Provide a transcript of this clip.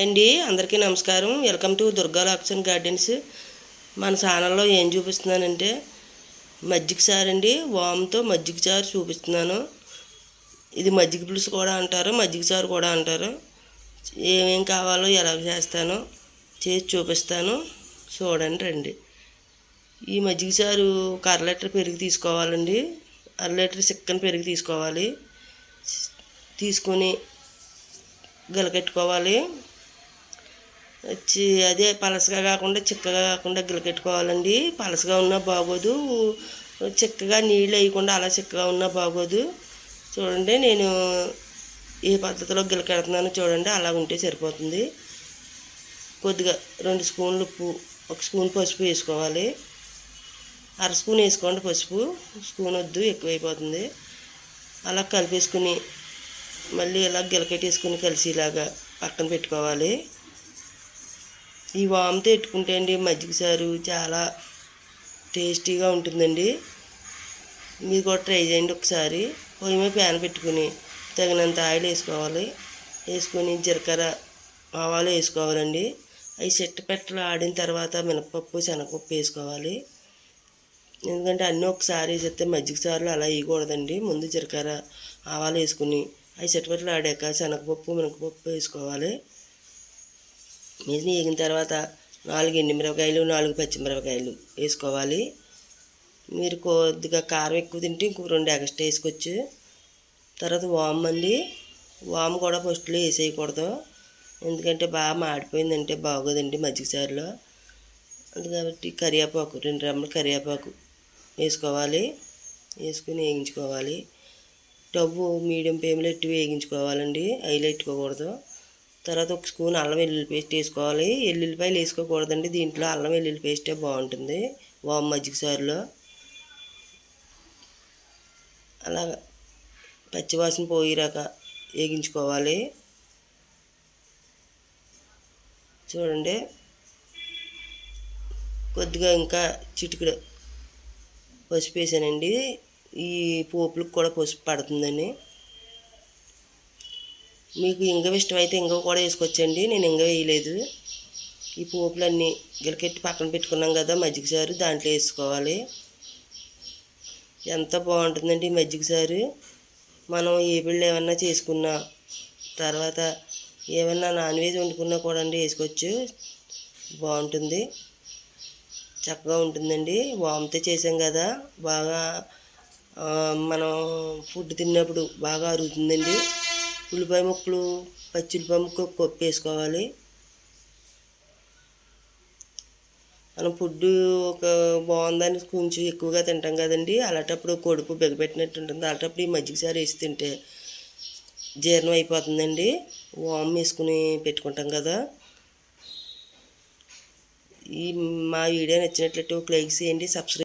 అండి అందరికీ నమస్కారం. వెల్కమ్ టు దుర్గా లాక్సన్ గార్డెన్స్. మన ఛానల్లో ఏం చూపిస్తున్నానంటే మజ్జిగ చారు అండి. వామ్తో మజ్జిగ చారు చూపిస్తున్నాను. ఇది మజ్జిగ పులుసు కూడా అంటారు మజ్జిగ చారు కూడా అంటారు. ఏమేం కావాలో ఎలా చేస్తానో చేసి చూపిస్తాను. చూడండి రండి. ఈ మజ్జిగ చారు ఒక అర లీటర్ పెరుగు తీసుకోవాలండి. అర లీటర్ చిక్కని పెరుగు తీసుకోవాలి. తీసుకొని గలకెట్టుకోవాలి వచ్చి అదే పలసగా కాకుండా చిక్కగా కాకుండా గిలకెట్టుకోవాలండి. పలసగా ఉన్నా బాగోదు. చిక్కగా నీళ్ళు వేయకుండా అలా చిక్కగా ఉన్నా బాగోదు. చూడండి నేను ఏ పద్ధతిలో గిలకెడుతున్నానో చూడండి అలా ఉంటే సరిపోతుంది. కొద్దిగా రెండు స్పూన్లు ఉప్పు ఒక స్పూన్ పసుపు వేసుకోవాలి. అర స్పూన్ వేసుకోండి పసుపు. స్పూన్ వద్దు ఎక్కువైపోతుంది. అలా కలిపేసుకుని మళ్ళీ ఇలా గిలకెట్టేసుకుని కలిసిలాగా పక్కన పెట్టుకోవాలి. ఈ వామితో పెట్టుకుంటే అండి మజ్జిగ సారు చాలా టేస్టీగా ఉంటుందండి. మీరు కూడా ట్రై చేయండి ఒకసారి. పొయ్యి మీద ప్యాన్ పెట్టుకుని తగినంత ఆయిల్ వేసుకోవాలి. వేసుకొని జీలకర్ర ఆవాలు వేసుకోవాలండి. అవి చెట్టు పెట్టలు ఆడిన తర్వాత మినపప్పు శనగపప్పు వేసుకోవాలి. ఎందుకంటే అన్నీ ఒకసారి వేసేస్తే మజ్జిగ సార్లు అలా వేయకూడదండి. ముందు జీలకర్ర ఆవాలు వేసుకుని అవి చెట్టుపెట్టలు ఆడాక శనగపప్పు మినపప్పు వేసుకోవాలి. మీద వేగిన తర్వాత నాలుగు ఎండుమిరపకాయలు నాలుగు పచ్చిమిరపకాయలు వేసుకోవాలి. మీరు కొద్దిగా కారం ఎక్కువ తింటే ఇంకో రెండు ఎక్స్ట్రా వేసుకోవచ్చు. తర్వాత వామ్ అండి వామ్ కూడా ఫస్ట్లో వేసేయకూడదు. ఎందుకంటే బాగా మాడిపోయిందంటే బాగోదండి మజ్జిగ సారులో అందు కాబట్టి కరివేపాకు రెండు రెమ్మలు కరివేపాకు వేసుకోవాలి. వేసుకుని వేయించుకోవాలి స్టవ్ మీడియం ఫ్లేమ్లో ఎట్టి వేయించుకోవాలండి ఐలు పెట్టుకోకూడదు తర్వాత ఒక స్పూన్ అల్లం వెల్లుల్లి పేస్ట్ వేసుకోవాలి. ఎల్లుల్లిపాయలు వేసుకోకూడదండి. దీంట్లో అల్లం వెల్లుల్లి పేస్టే బాగుంటుంది. వామ్ మజ్జిగ సారులో. అలా పచ్చివాసన పోయిరాక వేగించుకోవాలి. చూడండి. కొద్దిగా ఇంకా చిటికడు పసుపు వేసానండి. ఈ పోపులకు కూడా పసుపు పడుతుందని. మీకు ఇంగవ ఇష్టమైతే ఇంగవ కూడా వేసుకోవచ్చండి. నేను ఇంగ వేయలేదు. ఈ పోపులన్నీ గిలకెట్టి పక్కన పెట్టుకున్నాం కదా మజ్జిగ సారు దాంట్లో వేసుకోవాలి. ఎంత బాగుంటుందండి ఈ మజ్జిగ సారు మనం ఏ బిళ్ళు ఏమన్నా చేసుకున్నా తర్వాత ఏమన్నా నాన్ వెజ్ వండుకున్నా కూడా అండి వేసుకోవచ్చు. బాగుంటుంది. చక్కగా ఉంటుందండి. వామితే చేసాం కదా. బాగా మనం ఫుడ్ తిన్నప్పుడు బాగా అరుగుతుందండి. ఉల్లిపాయ ముక్కలు పచ్చి ఉల్లిపాయ ముక్కలు కొప్పు వేసుకోవాలి. మనం ఫుడ్ ఒక బాగుందని కొంచెం ఎక్కువగా తింటాం కదండి. అలాంటప్పుడు కొడుకు బిగపెట్టినట్టు ఉంటుంది. అలాంటప్పుడు ఈ మజ్జిగ సారి వేసి తింటే జీర్ణం అయిపోతుందండి. వామ్ వేసుకుని పెట్టుకుంటాం కదా. ఈ మా వీడియో నచ్చినట్లయితే ఒక లైక్ చేయండి సబ్స్క్రైబ్